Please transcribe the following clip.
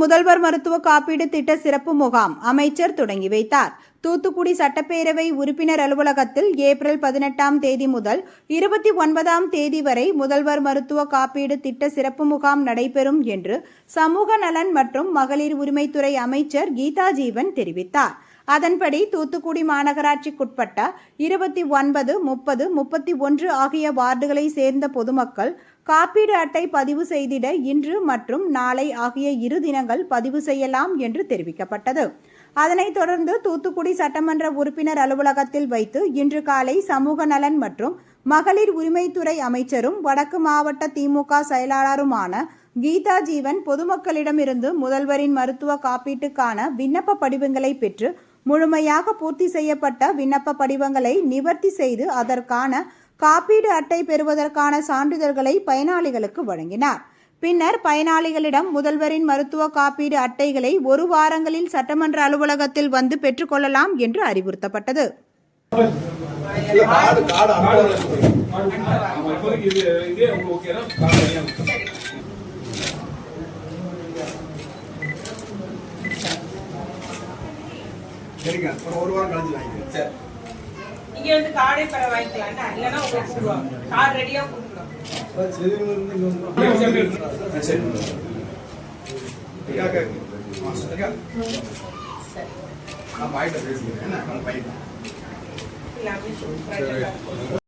முதல்வர் மருத்துவ காப்பீடு திட்ட சிறப்பு முகாம் அமைச்சர் தொடங்கி வைத்தார். தூத்துக்குடி சட்டப்பேரவை உறுப்பினர் அலுவலகத்தில் ஏப்ரல் பதினெட்டாம் தேதி முதல் இருபத்தி ஒன்பதாம் தேதி வரை முதல்வர் மருத்துவ காப்பீடு திட்ட சிறப்பு முகாம் நடைபெறும் என்று சமூக நலன் மற்றும் மகளிர் உரிமைத்துறை அமைச்சர் கீதா ஜீவன் தெரிவித்தார். அதன்படி தூத்துக்குடி மாநகராட்சிக்குட்பட்ட இருபத்தி ஒன்பது முப்பது முப்பத்தி ஒன்று ஆகிய வார்டுகளை சேர்ந்த பொதுமக்கள் காப்பீடு அட்டை பதிவு செய்திட இன்று மற்றும் நாளை ஆகிய இரு தினங்கள் பதிவு செய்யலாம் என்று தெரிவிக்கப்பட்டது. அதனைத் தொடர்ந்து தூத்துக்குடி சட்டமன்ற உறுப்பினர் அலுவலகத்தில் வைத்து இன்று காலை சமூக நலன் மற்றும் மகளிர் உரிமைத்துறை அமைச்சரும் வடக்கு மாவட்ட திமுக செயலாளருமான கீதா ஜீவன் பொதுமக்களிடமிருந்து முதல்வரின் மருத்துவ காப்பீட்டுக்கான விண்ணப்ப படிவங்களை பெற்று முழுமையாக பூர்த்தி செய்யப்பட்ட விண்ணப்ப படிவங்களை நிவர்த்தி செய்து அதற்கான காப்பீடு அட்டை பெறுவதற்கான சான்றிதழ்களை பயனாளிகளுக்கு வழங்கினார். பின்னர் பயனாளிகளிடம் முதல்வரின் மருத்துவ காப்பீடு அட்டைகளை ஒரு வாரங்களில் சட்டமன்ற அலுவலகத்தில் வந்து பெற்றுக்கொள்ளலாம் என்று அறிவுறுத்தப்பட்டது. சரிங்க. ஒரு ஒரு வாரம் கழிச்சு வாங்கிக்கிறேன். சரி இங்க வந்து கார்டே பெற வாங்கிக்கலாம்டா இல்லைன்னா உங்களுக்கு கொடுவாங்க கார்டு ரெடியா கொடுக்கணும் ஆ, சரி. ஐயா, அக்கா. ஆ, சரியா? நான் பாய்கிட்ட பேசிக்கிறேன். என்ன? பையன். இல்லை அப்படி சொல்லி